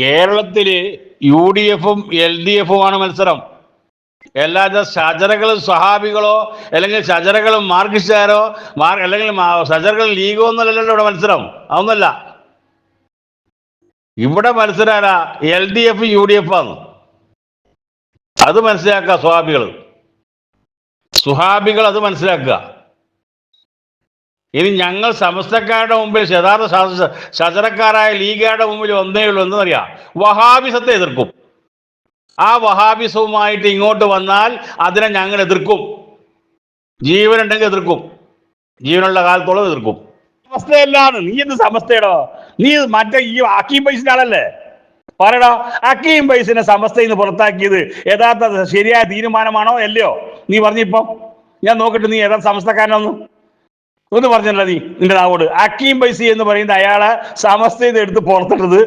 കേരളത്തിൽ U D എഫും L D എഫുമാണ് മത്സരം അല്ലാതെ ഷജറകളും സ്വഹാബികളോ അല്ലെങ്കിൽ ഷജറകളും മാർക്സിസ്റ്റുകാരോ മാർ അല്ലെങ്കിൽ ഷജറകളും ലീഗോ ഒന്നുമല്ലല്ലോ ഇവിടെ മത്സരം. അതൊന്നല്ല ഇവിടെ മത്സരം ആരാ L D F U D F ആണ് അത് മനസ്സിലാക്കുക സ്വഹാബികൾ സുഹാബികൾ അത് മനസ്സിലാക്കുക. ഇനി ഞങ്ങൾ സമസ്തക്കാരുടെ മുമ്പിൽ യഥാർത്ഥ ശ- ലീഗയുടെ മുമ്പിൽ ഒന്നേ ഉള്ളൂ. എന്നറിയാം വഹാബിസത്തെ എതിർക്കും. ആ വഹാബിസവുമായിട്ട് ഇങ്ങോട്ട് വന്നാൽ അതിനെ ഞങ്ങൾ എതിർക്കും. ജീവനുണ്ടെങ്കിൽ എതിർക്കും. ജീവനുള്ള കാലത്തോളം എതിർക്കും. സമസ്തയല്ലാണ് നീ എന്ത് സമസ്തയടോ? നീ മറ്റേ ഈ അക്കീം പൈസിന്റെ ആളല്ലേ? പറയടോ അക്കീം പൈസനെ സമസ്തയിൽ നിന്ന് പുറത്താക്കിയത് യഥാർത്ഥ ശരിയായ തീരുമാനമാണോ അല്ലയോ? നീ പറഞ്ഞിപ്പം. ഞാൻ നോക്കട്ടെ നീ യഥാർത്ഥ സമസ്തക്കാരനൊന്ന് ഒന്ന് പറഞ്ഞല്ലോ നീ നിന്റെ നാവോട്. അക്കീം പൈസ എന്ന് പറയുന്ന അയാളെ സമസ്ത എടുത്ത് പുറത്തിട്ടത്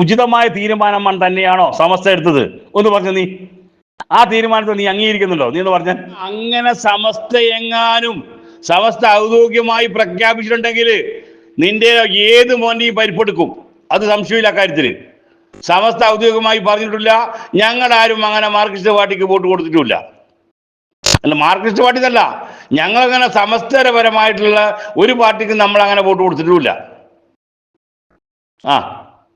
ഉചിതമായ തീരുമാനം തന്നെയാണോ സമസ്ത എടുത്തത്? ഒന്ന് പറഞ്ഞു നീ. ആ തീരുമാനത്തെ നീ അംഗീകരിക്കുന്നുണ്ടോ? നീ എന്ന് പറഞ്ഞ. അങ്ങനെ സമസ്ത എങ്ങാനും സമസ്ത ഔദ്യോഗികമായി പ്രഖ്യാപിച്ചിട്ടുണ്ടെങ്കിൽ നിന്റെ ഏത് മോന്റെയും പരിപ്പെടുക്കും? അത് സംശയമില്ല കാര്യത്തിൽ സമസ്ത ഔദ്യോഗികമായി പറഞ്ഞിട്ടില്ല. ഞങ്ങളാരും അങ്ങനെ മാർക്സിസ്റ്റ് പാർട്ടിക്ക് വോട്ട് കൊടുത്തിട്ടില്ല. അല്ല മാർക്സിസ്റ്റ് പാർട്ടി എന്നല്ല. ഞങ്ങളങ്ങനെ സമസ്തരപരമായിട്ടുള്ള ഒരു പാർട്ടിക്ക് നമ്മൾ അങ്ങനെ വോട്ട് കൊടുത്തിട്ടില്ല ആ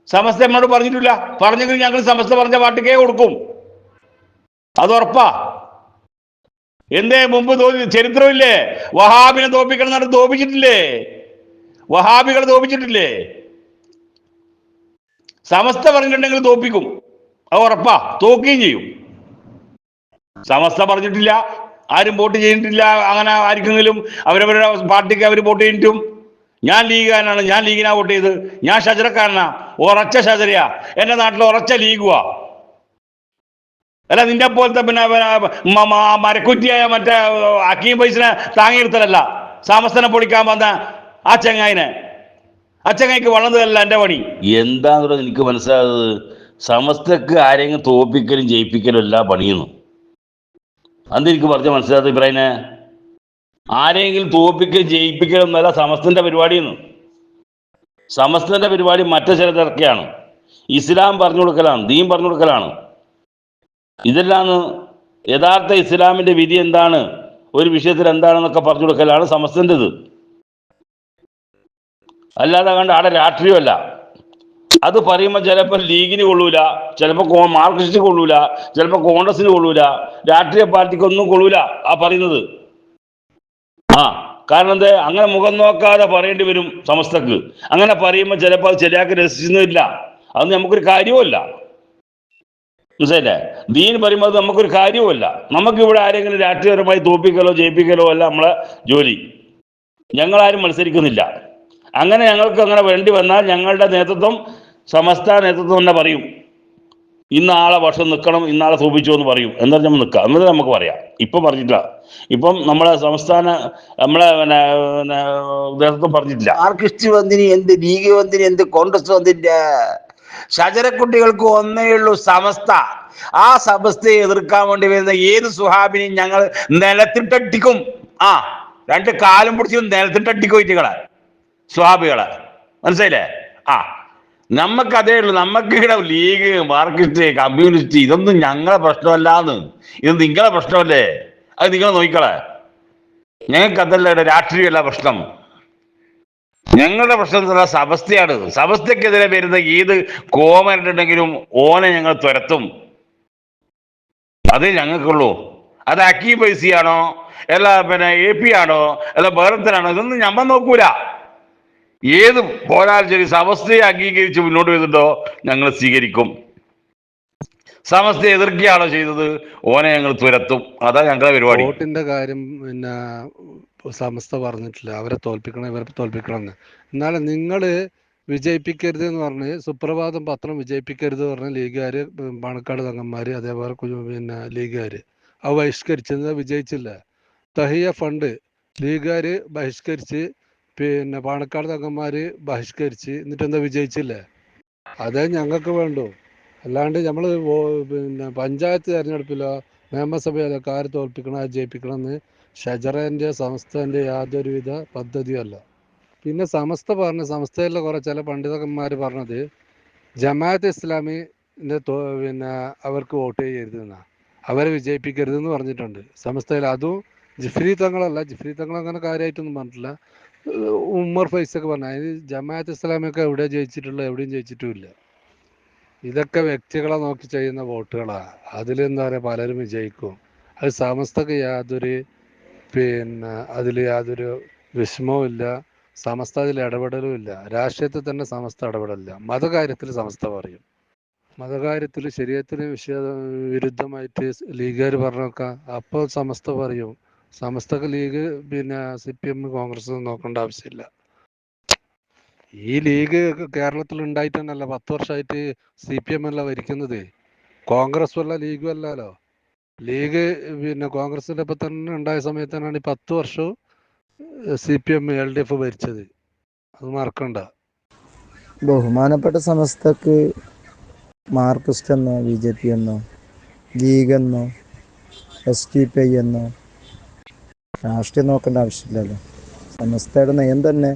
സമസ്ത നമ്മളോട് പറഞ്ഞിട്ടില്ല. പറഞ്ഞെങ്കിൽ ഞങ്ങൾ സമസ്ത പറഞ്ഞ പാർട്ടിക്കേ കൊടുക്കും. അത് ഉറപ്പാ. എന്തേ മുമ്പ് ചരിത്രമില്ലേ? വഹാബിനെ തോപ്പിക്കണം എന്ന് പറഞ്ഞ് തോപ്പിച്ചിട്ടില്ലേ? വഹാബികൾ തോപ്പിച്ചിട്ടില്ലേ? സമസ്ത പറഞ്ഞിട്ടുണ്ടെങ്കിൽ തോപ്പിക്കും. അത് ഉറപ്പാ. തോക്കുകയും ചെയ്യും. സമസ്ത പറഞ്ഞിട്ടില്ല ആരും വോട്ട് ചെയ്തിട്ടില്ല അങ്ങനെ ആർക്കെങ്കിലും അവരവരുടെ പാർട്ടിക്ക് അവർ വോട്ട് ചെയ്തിട്ടും. ഞാൻ ലീഗുകാരനാണ് ഞാൻ ലീഗിനാ വോട്ട് ചെയ്ത്. ഞാൻ ഷജറക്കാരനാ ഉറച്ച ഷജറയാ. എന്റെ നാട്ടിൽ ഉറച്ച ലീഗുവാ. അല്ല നിന്റെ പോലത്തെ പിന്നെ മരക്കുറ്റിയായ മറ്റേ അക്കീം പൈസനെ താങ്ങിയെടുത്തലല്ല സാമസ്തനെ പൊളിക്കാൻ വന്ന ആ ചെങ്ങായിനെ. ആ ചെങ്ങായിക്ക് വളർന്നതല്ല എന്റെ പണി. എന്താന്നുള്ളത് എനിക്ക് മനസ്സിലാകുന്നത് സമസ്തക്ക് ആരെങ്കിലും തോപ്പിക്കലും ജയിപ്പിക്കലും എല്ലാ പണിയുന്നു. അന്ന് പറഞ്ഞ മനസ്സിലാത്ത ഇബ്രാഹിനെ ആരെങ്കിലും തോപ്പിക്കുകയും ജയിപ്പിക്കുകയും എന്നല്ല സമസ്തന്റെ പരിപാടിയെന്ന്? സമസ്തന്റെ പരിപാടി മറ്റു ചിലതൊക്കെയാണ് ഇസ്ലാം പറഞ്ഞു കൊടുക്കലാണ് ദീൻ പറഞ്ഞു കൊടുക്കലാണ്. ഇതെല്ലാം യഥാർത്ഥ ഇസ്ലാമിന്റെ വിധി എന്താണ്? ഒരു വിഷയത്തിൽ എന്താണെന്നൊക്കെ പറഞ്ഞു കൊടുക്കലാണ് സമസ്തന്റെത് അല്ലാതെ കണ്ട് ആടെ രാഷ്ട്രീയമല്ല. അത് പറയുമ്പോൾ ചിലപ്പോൾ ലീഗിന് കൊള്ളൂല ചിലപ്പോൾ മാർക്സിസ്റ്റ് കൊള്ളൂല ചിലപ്പോൾ കോൺഗ്രസിന് കൊള്ളൂല രാഷ്ട്രീയ പാർട്ടിക്കൊന്നും കൊള്ളൂല ആ പറയുന്നത്. ആ കാരണം എന്താ? അങ്ങനെ മുഖം നോക്കാതെ പറയേണ്ടി വരും സമസ്തക്ക്. അങ്ങനെ പറയുമ്പോൾ ചിലപ്പോൾ അത് ശരിയാക്കി രസിക്കുന്നില്ല അത് നമുക്കൊരു കാര്യവുമല്ല. മനസ്സിലെ ദീൻ പറയുമ്പോൾ അത് നമുക്കൊരു കാര്യവുമല്ല. നമുക്കിവിടെ ആരെങ്കിലും രാഷ്ട്രീയപരമായി തോപ്പിക്കലോ ജയിപ്പിക്കലോ അല്ല നമ്മളെ ജോലി. ഞങ്ങളാരും മത്സരിക്കുന്നില്ല. അങ്ങനെ ഞങ്ങൾക്ക് അങ്ങനെ വേണ്ടി വന്നാൽ ഞങ്ങളുടെ നേതൃത്വം സമസ്ത നേതൃത്വം തന്നെ പറയും ഇന്ന ആളെ വർഷം നിൽക്കണം ഇന്നാളെ സൂപിച്ചു എന്ന് പറയും. എന്നിട്ട് നമ്മൾ നിൽക്കാം എന്നിട്ട് നമുക്ക് പറയാം. ഇപ്പം പറഞ്ഞിട്ടില്ല. ഇപ്പം നമ്മളെ സംസ്ഥാന നമ്മളെ പിന്നെ നേതൃത്വം പറഞ്ഞിട്ടില്ല. മാർക്സിസ്റ്റ് വന്നിന് എന്ത് ലീഗ് വന്നിന് എന്ത് കോൺഗ്രസ് വന്നില്ല. ശചരക്കുട്ടികൾക്ക് ഒന്നേ ഉള്ളൂ സമസ്ത. ആ സമസ്തയെ എതിർക്കാൻ വേണ്ടി വരുന്ന ഏത് സുഹാബിനെയും ഞങ്ങൾ നിലത്തിട്ടടിക്കും. ആ രണ്ട് കാലും പിടിച്ച് നിലത്തിട്ടടിക്കും ഇറ്റുകളെ സുഹാബികളെ. മനസ്സിലായില്ലേ? ആ നമുക്ക് അതേ ഉള്ളൂ. നമുക്ക് ഇവിടെ ലീഗ് മാർക്സിസ്റ്റ് കമ്മ്യൂണിസ്റ്റ് ഇതൊന്നും ഞങ്ങളെ പ്രശ്നമല്ലാന്ന്. ഇത് നിങ്ങളെ പ്രശ്നമല്ലേ? അത് നിങ്ങൾ നോക്കിക്കളെ. ഞങ്ങൾക്ക് അതല്ല ഇവിടെ രാഷ്ട്രീയമല്ല പ്രശ്നം. ഞങ്ങളുടെ പ്രശ്നം എന്ന് പറഞ്ഞാൽ സമസ്തയാണ് സമസ്തക്കെതിരെ വരുന്ന ഏത് കോമനുണ്ടെങ്കിലും ഓനെ ഞങ്ങൾ തുരത്തും. അതേ ഞങ്ങൾക്കുള്ളൂ. അത് അക്കീ പൈസയാണോ അല്ല പിന്നെ എ പി ആണോ? അല്ല വേറെത്തനാണോ ഇതൊന്നും ഞമ്മ നോക്കൂല. ഏത് പോരാലും ശരി സമസ്തയെ അംഗീകരിച്ച് മുന്നോട്ട് വരുന്നുണ്ടോ ഞങ്ങൾ സ്വീകരിക്കും. സമസ്തയെ എതിർക്കുകയാണോ ചെയ്തത്? ഓനെ ഞങ്ങൾ തുരത്തും. അതാ ഞങ്ങളുടെ പരിപാടി. വോട്ടിന്റെ കാര്യം പിന്നെ സമസ്ത പറഞ്ഞിട്ടില്ല. അവരെ തോൽപ്പിക്കണം ഇവരെ തോൽപ്പിക്കണം എന്ന് എന്നാലും നിങ്ങൾ വിജയിപ്പിക്കരുത് എന്ന് പറഞ്ഞ് സുപ്രഭാതം പത്രം വിജയിപ്പിക്കരുത് എന്ന് പറഞ്ഞ ലീഗുകാർ പണക്കാട് തങ്ങന്മാർ അതേപോലെ പിന്നെ ലീഗുകാർ അവ ബഹിഷ്കരിച്ചത് വിജയിച്ചില്ല. തഹിയ ഫണ്ട് ലീഗുകാർ ബഹിഷ്കരിച്ച് പിന്നെ പാണക്കാട് തങ്ങന്മാർ ബഹിഷ്കരിച്ച് എന്നിട്ട് എന്താ വിജയിച്ചില്ലേ? അതെ ഞങ്ങൾക്ക് വേണ്ടു. അല്ലാണ്ട് നമ്മൾ പിന്നെ പഞ്ചായത്ത് തെരഞ്ഞെടുപ്പിലോ നിയമസഭയിലോ കാര് തോൽപ്പിക്കണം ആര് ജയിപ്പിക്കണം എന്ന് ഷജറേന്റെ സംസ്ഥന്റെ യാതൊരുവിധ പദ്ധതിയല്ല പിന്നെ സമസ്ത പറഞ്ഞ സംസ്ഥയിലെ കുറെ ചില പണ്ഡിതന്മാർ പറഞ്ഞത് ജമാഅത്ത് ഇസ്ലാമിന്റെ പിന്നെ അവർക്ക് വോട്ട് ചെയ്യരുത് എന്നാ. അവരെ വിജയിപ്പിക്കരുത് എന്ന് പറഞ്ഞിട്ടുണ്ട്. സമസ്തയിൽ അതും ജിഫ്രി തങ്ങളല്ല ജിഫ്രി തങ്ങൾ അങ്ങനെ കാര്യമായിട്ടൊന്നും പറഞ്ഞിട്ടില്ല. ഉമ്മർ ഫൈസൊക്കെ പറഞ്ഞു. അതിന് ജമാഅത്ത് ഇസ്ലാമിയൊക്കെ എവിടെ ജയിച്ചിട്ടുള്ള എവിടെയും ജയിച്ചിട്ടുമില്ല. ഇതൊക്കെ വ്യക്തികളെ നോക്കി ചെയ്യുന്ന വോട്ടുകളാ. അതിൽ എന്താ പറയുക പലരും വിജയിക്കും. അത് സമസ്തക്ക് യാതൊരു പിന്നെ അതിൽ യാതൊരു വിഷമവും ഇല്ല. സമസ്ത അതിൽ ഇടപെടലും ഇല്ല. രാഷ്ട്രീയത്തിൽ തന്നെ സമസ്ത ഇടപെടലില്ല. മതകാര്യത്തിൽ സമസ്ത പറയും. മതകാര്യത്തിൽ ശരീരത്തിന് വിഷയ വിരുദ്ധമായിട്ട് ലീഗുകാർ പറഞ്ഞൊക്കെ അപ്പോൾ സമസ്ത പറയും. സമസ്തക്ക് ലീഗ് പിന്നെ സി പി എം കോൺഗ്രസ് നോക്കേണ്ട ആവശ്യമില്ല. ഈ ലീഗ് കേരളത്തിൽ ഉണ്ടായിട്ട് തന്നെയല്ല പത്ത് വർഷമായിട്ട് സി പി എം അല്ല ഭരിക്കുന്നത്. കോൺഗ്രസ് അല്ല ലീഗും അല്ലല്ലോ. ലീഗ് പിന്നെ കോൺഗ്രസിന്റെ ഒപ്പം തന്നെ ഉണ്ടായ സമയത്ത് തന്നെയാണ് ഈ പത്ത് വർഷവും C P M L D F ഭരിച്ചത്. അത് മറക്കണ്ട. ബഹുമാനപ്പെട്ട സമസ്തക്ക് മാർക്സിസ്റ്റ് എന്നോ ബി ജെ പി എന്നോ ലീഗ് എന്നോ എസ് ടി പി ഐ എന്നോ രാഷ്ട്രീയം നോക്കേണ്ട ആവശ്യമില്ലല്ലോ. സമസ്തയുടെ നയം തന്നെ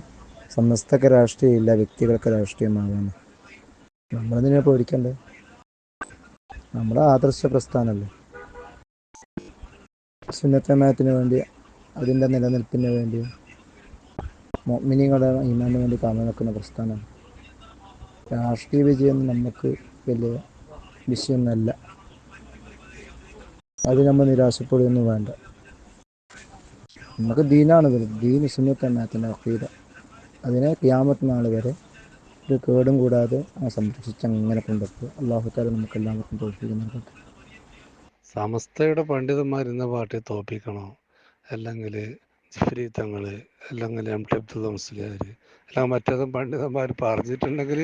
സമസ്തക്ക് രാഷ്ട്രീയമില്ല വ്യക്തികൾക്ക് രാഷ്ട്രീയമാകാണ് നമ്മളെന്തിനാ പേടിക്കണ്ടേ നമ്മുടെ ആദർശ പ്രസ്ഥാനമല്ലേ? സുന്നത്തമയത്തിന് വേണ്ടി അതിന്റെ നിലനിൽപ്പിന് വേണ്ടി മിനിങ്ങളുടെ ഇമാന് വേണ്ടി കാമ നിൽക്കുന്ന പ്രസ്ഥാനമാണ്. രാഷ്ട്രീയ വിജയം നമുക്ക് വലിയ വിഷയമൊന്നല്ല അത് നമ്മൾ നിരാശപ്പെടുകയൊന്നും വേണ്ട. നമുക്ക് ദീനാണ് വരുന്നത്. ദീന് സുന്നത്തന്നാത്തിന്റെ അക്കീത അതിനെ ക്യാമത്ത് നാൾ വരെ ഒരു കേടും കൂടാതെ സംരക്ഷിച്ച് അങ്ങനെ കൊണ്ടുപോകും അള്ളാഹുത്താല നമുക്ക് എല്ലാവർക്കും തോൽപ്പിക്കുന്നുണ്ട് സമസ്തയുടെ പണ്ഡിതന്മാരിന്ന പാർട്ടി തോൽപ്പിക്കണോ അല്ലെങ്കിൽ ജിഫ്രി തങ്ങൾ അല്ലെങ്കിൽ എം ടി അബ്ദുൽ മുസ്ലിയാർ അല്ലെങ്കിൽ മറ്റേതും പണ്ഡിതന്മാർ പറഞ്ഞിട്ടുണ്ടെങ്കിൽ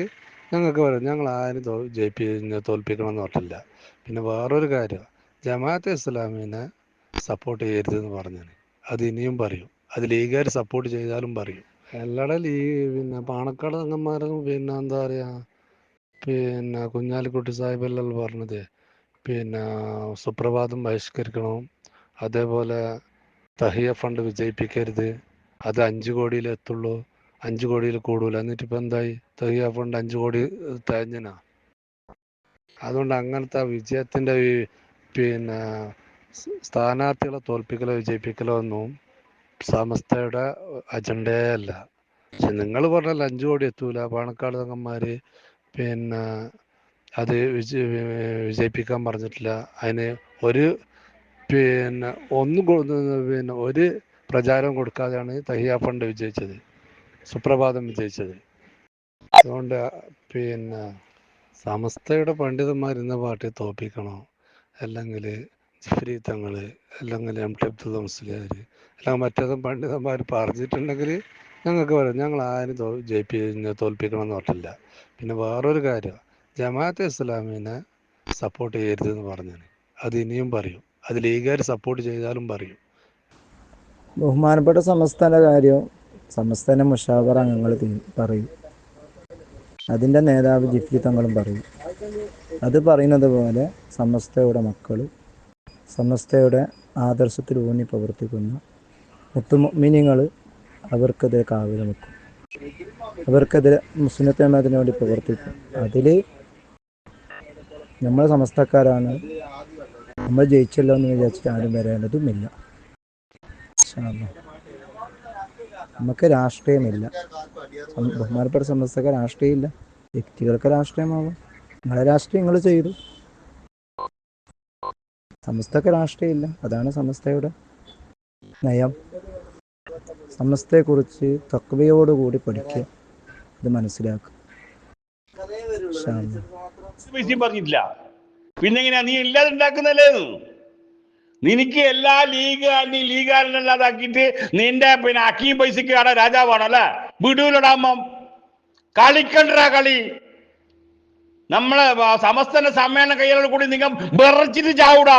ഞങ്ങൾക്ക് പറയാം. ഞങ്ങൾ ആരും തോ ജയിപ്പി തോൽപ്പിക്കണം എന്ന് പറഞ്ഞില്ല പിന്നെ വേറൊരു കാര്യം. ജമാഅത്തെ ഇസ്ലാമിനെ സപ്പോർട്ട് ചെയ്യരുതെന്ന് പറഞ്ഞാണ് അത് ഇനിയും പറയും. അത് ലീഗുകാർ സപ്പോർട്ട് ചെയ്താലും പറയും. എല്ലാടെ ലീ പിന്നെ പാണക്കാട് അംഗന്മാരും പിന്നെ എന്താ പറയുക പിന്നെ കുഞ്ഞാലിക്കുട്ടി സാഹിബല്ലല്ലോ പറഞ്ഞത് പിന്നെ സുപ്രഭാതം ബഹിഷ്കരിക്കണം അതേപോലെ തഹിയ ഫണ്ട് വിജയിപ്പിക്കരുത് അത് അഞ്ച് കോടിയിൽ എത്തുള്ളൂ അഞ്ച് കോടിയിൽ കൂടൂല. എന്നിട്ട് ഇപ്പം എന്തായി? തഹിയ ഫണ്ട് അഞ്ച് കോടി തേഞ്ഞനാ അതുകൊണ്ട് അങ്ങനത്തെ വിജയത്തിന്റെ പിന്നെ സ്ഥാനാർത്ഥികളെ തോൽപ്പിക്കലോ വിജയിപ്പിക്കലോ ഒന്നും സമസ്തയുടെ അജണ്ടയേ അല്ല പക്ഷെ നിങ്ങൾ പറഞ്ഞല്ലോ അഞ്ച് കോടി എത്തൂല പാണക്കാട് തങ്ങന്മാർ പിന്നെ അത് വിജ വിജയിപ്പിക്കാൻ പറഞ്ഞിട്ടില്ല. അതിന് ഒരു പിന്നെ ഒന്നും പിന്നെ ഒരു പ്രചാരം കൊടുക്കാതെയാണ് തഹിയ ഫണ്ട് വിജയിച്ചത്. സുപ്രഭാതം വിജയിച്ചത്. അതുകൊണ്ട് പിന്നെ സമസ്തയുടെ പണ്ഡിതന്മാർ പാർട്ടി തോപ്പിക്കണം? അല്ലെങ്കിൽ ജിഫ്രി തങ്ങൾ അല്ലെങ്കിൽ എം ടി അബ്ദുൽ മുസ്ലിയാർ അല്ലെങ്കിൽ മറ്റേതും പണ്ഡിതന്മാർ പറഞ്ഞിട്ടുണ്ടെങ്കിൽ ഞങ്ങൾക്ക് പറയാം ഞങ്ങൾ ആരും തോ ജയിപ്പി തോൽപ്പിക്കണമെന്ന് പറഞ്ഞില്ല പിന്നെ വേറൊരു കാര്യം ജമാഅത്തെ ഇസ്ലാമിനെ സപ്പോർട്ട് ചെയ്യരുതെന്ന് പറഞ്ഞാണ് അത് ഇനിയും പറയും. അത് ലീഗുകാർ സപ്പോർട്ട് ചെയ്താലും പറയും. ബഹുമാനപ്പെട്ട സംസ്ഥാന കാര്യം സംസ്ഥാന മുഷാവർ അംഗങ്ങൾ പറയും. അതിന്റെ നേതാവ് ജിഫ്രി തങ്ങളും പറയും. അത് പറയുന്നത് പോലെ സമസ്തയുടെ മക്കൾ സമസ്തയുടെ ആദർശത്തിൽ ഊന്നി പ്രവർത്തിക്കുന്ന മുത്തുമിനിങ്ങൾ അവർക്കെതിരെ കാവൽ നിൽക്കും. അവർക്കെതിരെ മുസ്ലിമത്തിന് വേണ്ടി പ്രവർത്തിക്കും. അതിൽ നമ്മൾ സമസ്തക്കാരാണ്. നമ്മൾ ജയിച്ചല്ലോ എന്ന് വിചാരിച്ചിട്ട് ആരും വരേണ്ടതുമില്ല. നമുക്ക് രാഷ്ട്രീയമില്ല. ബഹുമാനപ്പെട്ട സമസ്തക്ക് രാഷ്ട്രീയമില്ല. വ്യക്തികൾക്ക് രാഷ്ട്രീയമാവാം. നിങ്ങളെ രാഷ്ട്രീയം നിങ്ങൾ ചെയ്തു. സമസ്തക്ക് രാഷ്ട്രീയമില്ല. അതാണ് സമസ്തയുടെ നയം. സമസ്തയെക്കുറിച്ച് തക്വയോടുകൂടി പഠിക്കുക. ഇത് മനസ്സിലാക്കുക. പറഞ്ഞില്ല പിന്നെങ്ങനെയാ? നീ ഇല്ലാതെ ഉണ്ടാക്കുന്നല്ലേ നിനക്ക് എല്ലാ ലീഗ് നീ ലീഗുകാരനല്ലാതാക്കിയിട്ട് നിന്റെ പിന്നെ അക്കീം പൈസക്ക് കട രാജാവാണല്ലേ വിടൂലടാമം കളിക്കണ്ടാ കളി. നമ്മളെ സമസ്ത സമ്മേളന കയ്യോട് കൂടി നിങ്ങൾ വിറച്ചിട്ട് ചാവൂടാ.